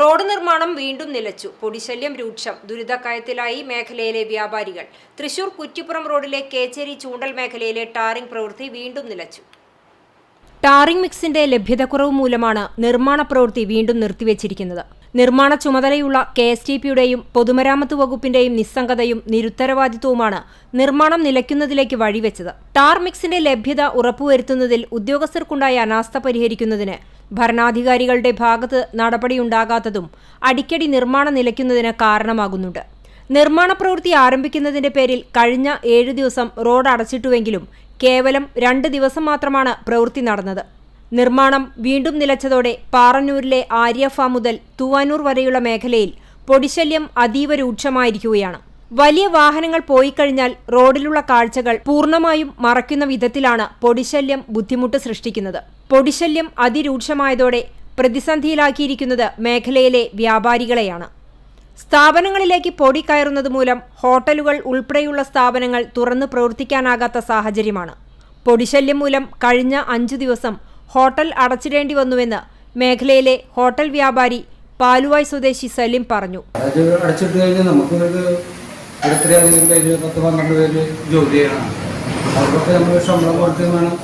Road നിർമ്മാണം വീണ്ടും നിലച്ചു. പൊടിശല്യം രൂക്ഷം. ദുരിതക്കയത്തിലായി മേഖലയിലെ വ്യാപാരികൾ. തൃശൂർ കുറ്റിപ്പുറം റോഡിലെ കേച്ചേരി ചൂണ്ടൽ മേഖലയിലെ ടാറിംഗ് പ്രവൃത്തി വീണ്ടും നിലച്ചു. ടാറിംഗ് മിക്സിന്റെ ലഭ്യതക്കുറവ് മൂലമാണ് നിർമ്മാണ പ്രവൃത്തി വീണ്ടും നിർത്തിവച്ചിരിക്കുന്നത്. നിർമ്മാണ ചുമതലയുള്ള കെ എസ് ടി പിയുടെയും പൊതുമരാമത്ത് വകുപ്പിന്റെയും നിസ്സംഗതയും നിരുത്തരവാദിത്വവുമാണ് നിർമ്മാണം നിലയ്ക്കുന്നതിലേക്ക് വഴിവെച്ചത്. ടാർ മിക്സിന്റെ ലഭ്യത ഉറപ്പുവരുത്തുന്നതിൽ ഉദ്യോഗസ്ഥർക്കുണ്ടായ അനാസ്ഥ പരിഹരിക്കുന്നതിന് ഭരണാധികാരികളുടെ ഭാഗത്ത് നടപടിയുണ്ടാകാത്തതും അടിക്കടി നിർമ്മാണം നിലയ്ക്കുന്നതിന് കാരണമാകുന്നുണ്ട്. നിർമ്മാണ പ്രവൃത്തി ആരംഭിക്കുന്നതിന്റെ പേരിൽ കഴിഞ്ഞ ഏഴ് ദിവസം റോഡ് അടച്ചിട്ടുവെങ്കിലും കേവലം രണ്ട് ദിവസം മാത്രമാണ് പ്രവൃത്തി നടന്നത്. നിർമ്മാണം വീണ്ടും നിലച്ചതോടെ പാറന്നൂരിലെ ആര്യ ഫാം മുതൽ തൂവാനൂർ വരെയുള്ള മേഖലയിൽ പൊടിശല്യം അതീവ രൂക്ഷമായിരിക്കുകയാണ്. വലിയ വാഹനങ്ങൾ പോയി കഴിഞ്ഞാൽ റോഡിലുള്ള കാഴ്ചകൾ പൂർണമായും മറയ്ക്കുന്ന വിധത്തിലാണ് പൊടിശല്യം ബുദ്ധിമുട്ട് സൃഷ്ടിക്കുന്നത്. പൊടിശല്യം അതിരൂക്ഷമായതോടെ പ്രതിസന്ധിയിലാക്കിയിരിക്കുന്നത് മേഖലയിലെ വ്യാപാരികളെയാണ്. സ്ഥാപനങ്ങളിലേക്ക് പൊടി കയറുന്നത് മൂലം ഹോട്ടലുകൾ ഉൾപ്പെടെയുള്ള സ്ഥാപനങ്ങൾ തുറന്നു പ്രവർത്തിക്കാനാകാത്ത സാഹചര്യമാണ്. പൊടിശല്യം മൂലം കഴിഞ്ഞ അഞ്ചു ദിവസം ഹോട്ടൽ അടച്ചിടേണ്ടി വന്നുവെന്ന് മേഖലയിലെ ഹോട്ടൽ വ്യാപാരി പാലുവായ് സ്വദേശി സലിം പറഞ്ഞു. അടച്ചിട്ട് കഴിഞ്ഞാൽ നമുക്ക് പത്ത് പന്ത്രണ്ട് പേര് ജോലി ചെയ്യണം. അവർക്കൊക്കെ നമ്മൾ ശമ്പളം കൊടുത്ത് വേണം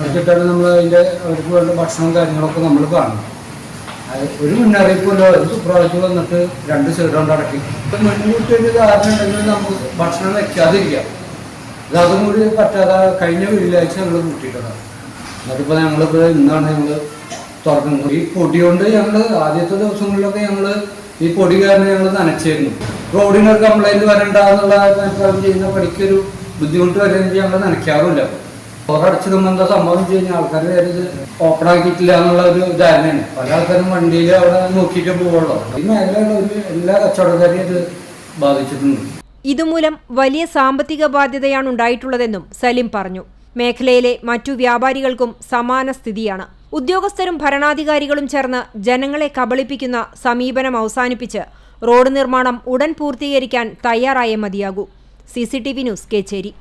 അടച്ചിട്ടാണ് നമ്മൾ അതിന്റെ അവർക്ക് വേണ്ട ഭക്ഷണവും കാര്യങ്ങളൊക്കെ നമ്മൾ കാണണം ഒരു മുന്നറിയിപ്പില്ല ഒരു സുപ്രഭാതത്തിൽ വന്നിട്ട് രണ്ട് സൈഡ് കൊണ്ട് അടക്കി. മുൻകൂട്ടി ഒരു ധാരണ ഉണ്ടെങ്കിൽ നമുക്ക് ഭക്ഷണം വെക്കാതിരിക്കാം ഇത് അതും കൂടി പറ്റാതെ കഴിഞ്ഞ വെള്ളിയാഴ്ച ഞങ്ങൾ കൂട്ടിയിട്ടതാണ്. എന്നിട്ടിപ്പോൾ ഞങ്ങളിപ്പോൾ ഇന്നാണ് ഞങ്ങൾ തുറക്കുന്നത്. ഈ പൊടി കൊണ്ട് ഞങ്ങൾ ആദ്യത്തെ ദിവസങ്ങളിലൊക്കെ ഞങ്ങൾ ഈ പൊടി കാരണം ഞങ്ങൾ നനച്ചിരുന്നു. റോഡിനൊരു കംപ്ലൈന്റ് വരണ്ട എന്നുള്ള മനസ്സിലാവും ചെയ്യുന്ന പണിക്കൊരു ബുദ്ധിമുട്ട് വരുന്നത് ഞങ്ങൾ നനയ്ക്കാറുമില്ല. ഓറടച്ചിടുമ്പോൾ എന്താ സംഭവം കഴിഞ്ഞാൽ ആൾക്കാർ വേറെ ഓപ്പൺ ആക്കിയിട്ടില്ല എന്നുള്ള ഒരു ധാരണയാണ്. പല ആൾക്കാരും വണ്ടിയിൽ അവിടെ നോക്കിയിട്ട് പോവുള്ളൂ. ഈ മേഖലയുള്ള ഒരു എല്ലാ കച്ചവടക്കാരെയും ഇത് ബാധിച്ചിട്ടുണ്ട്. ഇതുമൂലം വലിയ സാമ്പത്തിക ബാധ്യതയാണ് ഉണ്ടായിട്ടുള്ളതെന്നും സലിം പറഞ്ഞു. മേഖലയിലെ മറ്റു വ്യാപാരികൾക്കും സമാന സ്ഥിതിയാണ്. ഉദ്യോഗസ്ഥരും ഭരണാധികാരികളും ചേർന്ന് ജനങ്ങളെ കബളിപ്പിക്കുന്ന സമീപനം അവസാനിപ്പിച്ച് റോഡ് നിർമ്മാണം ഉടൻ പൂർത്തീകരിക്കാൻ തയ്യാറായേ മതിയാകൂ. C news Kecheri.